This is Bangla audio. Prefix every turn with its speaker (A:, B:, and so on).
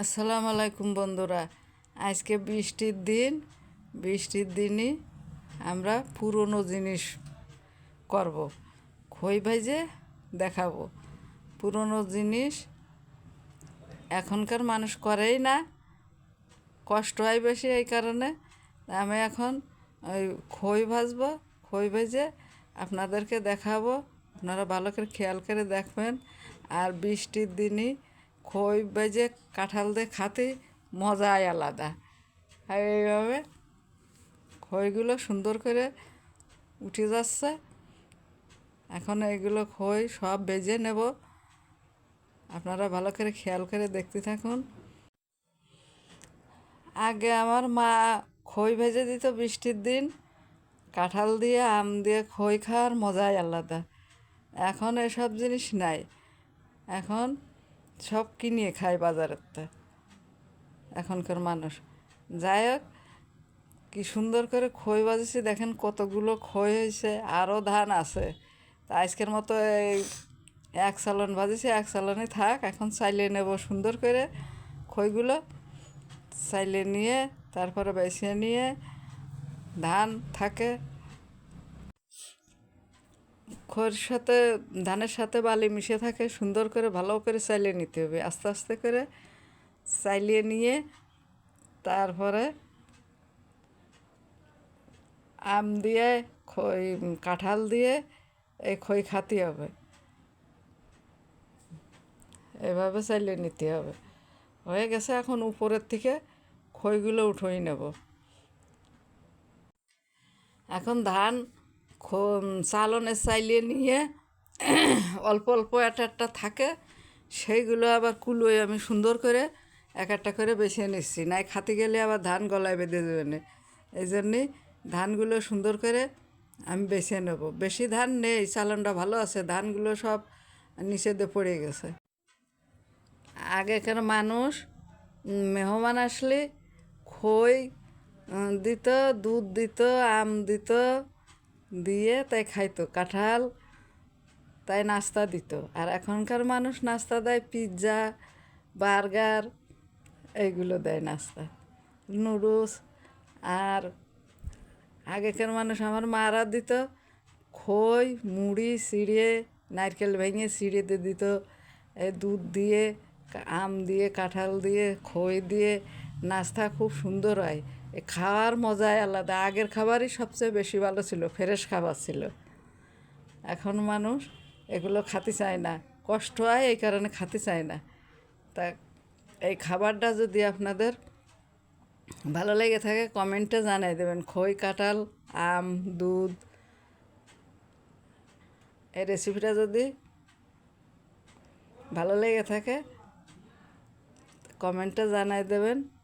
A: আসসালামু আলাইকুম বন্ধুরা। আজকে বৃষ্টির দিন। বৃষ্টির দিনই আমরা পুরনো জিনিস করব। খই ভাইজে দেখাবো। পুরনো জিনিস এখনকার মানুষ করেই না। কষ্ট হয় বেশি এই কারণে। আমি এখন ওই খই ভাজবো, খই ভেজে আপনাদেরকে দেখাবো। আপনারা ভালো করে খেয়াল করে দেখবেন। আর বৃষ্টির দিনই খই বেজে কাঁঠাল দিয়ে খাতে, মজাই আলাদা। আর এইভাবে খইগুলো সুন্দর করে উঠে যাচ্ছে। এখন এইগুলো খই সব বেজে নেব। আপনারা ভালো করে খেয়াল করে দেখতে থাকুন। আগে আমার মা খই ভেজে দিত বৃষ্টির দিন। কাঁঠাল দিয়ে, আম দিয়ে খই খাওয়ার মজাই আলাদা। এখন এসব জিনিস নাই। এখন সব কিনিয়ে খায় বাজারের এখনকার মানুষ। যাই হোক, কি সুন্দর করে খই বাজেছি দেখেন কতগুলো খই হয়েছে, আরও ধান আছে। তা আজকের মতো এই এক সালন ভাজেছি এক সালনে থাক। এখন চাইলে নেব সুন্দর করে খইগুলো। চাইলে নিয়ে, তারপরে বেছে নিয়ে ধান থাকে। খোর সাথে ধানের সাথে বালি মিশে থাকে, সুন্দর করে ভালো করে চালিয়ে নিতে হবে। আস্তে আস্তে করে চালিয়ে নিয়ে তারপরে আম দিয়ে, খই, কাঁঠাল দিয়ে এই খই খাতে হবে। এভাবে চালিয়ে নিতে হবে। হয়ে গেছে, এখন উপরের থেকে খইগুলো উঠোই নেব। এখন ধান চালনে চাইলিয়ে নিয়ে অল্প অল্প একটা একটা থাকে, সেইগুলো আবার কুলোয় আমি সুন্দর করে এক একটা করে বেছে নিচ্ছি। নাই খাতে গেলে আবার ধান গলায় বেঁধে দেবে না। এই জন্যেই ধানগুলো সুন্দর করে আমি বেছে নেব। বেশি ধান নেই, চালনটা ভালো আছে, ধানগুলো সব নিষেধে পড়ে গেছে। আগেকার মানুষ মেহমান আসলে খই দিত, দুধ দিত, আম দিত দিয়ে তাই খাইতো। কাঁঠাল তাই নাস্তা দিত। আর এখনকার মানুষ নাস্তা দেয় পিৎজা বার্গার এইগুলো দেয় নাস্তা। নুডলস আর আগেকার মানুষ আমার মারা দিত খই, মুড়ি চিড়ে নারকেল ভেঙে চিড়েতে দিত। দুধ দিয়ে, আম দিয়ে, কাঁঠাল দিয়ে, খই দিয়ে নাস্তা খুব সুন্দর হয়। এ খাওয়ার মজাই আলাদা। আগের খাবারই সবচেয়ে বেশি ভালো ছিল, ফ্রেশ খাবার ছিল। এখন মানুষ এগুলো খাতে চায় না। কষ্ট হয়, এই কারণে খেতে চায় না। তা এই খাবারটা যদি আপনাদের ভালো লেগে থাকে, কমেন্টে জানাই দেবেন। খই, কাঁঠাল, আম, দুধ, এই রেসিপিটা যদি ভালো লেগে থাকে, কমেন্টে জানাই দেবেন।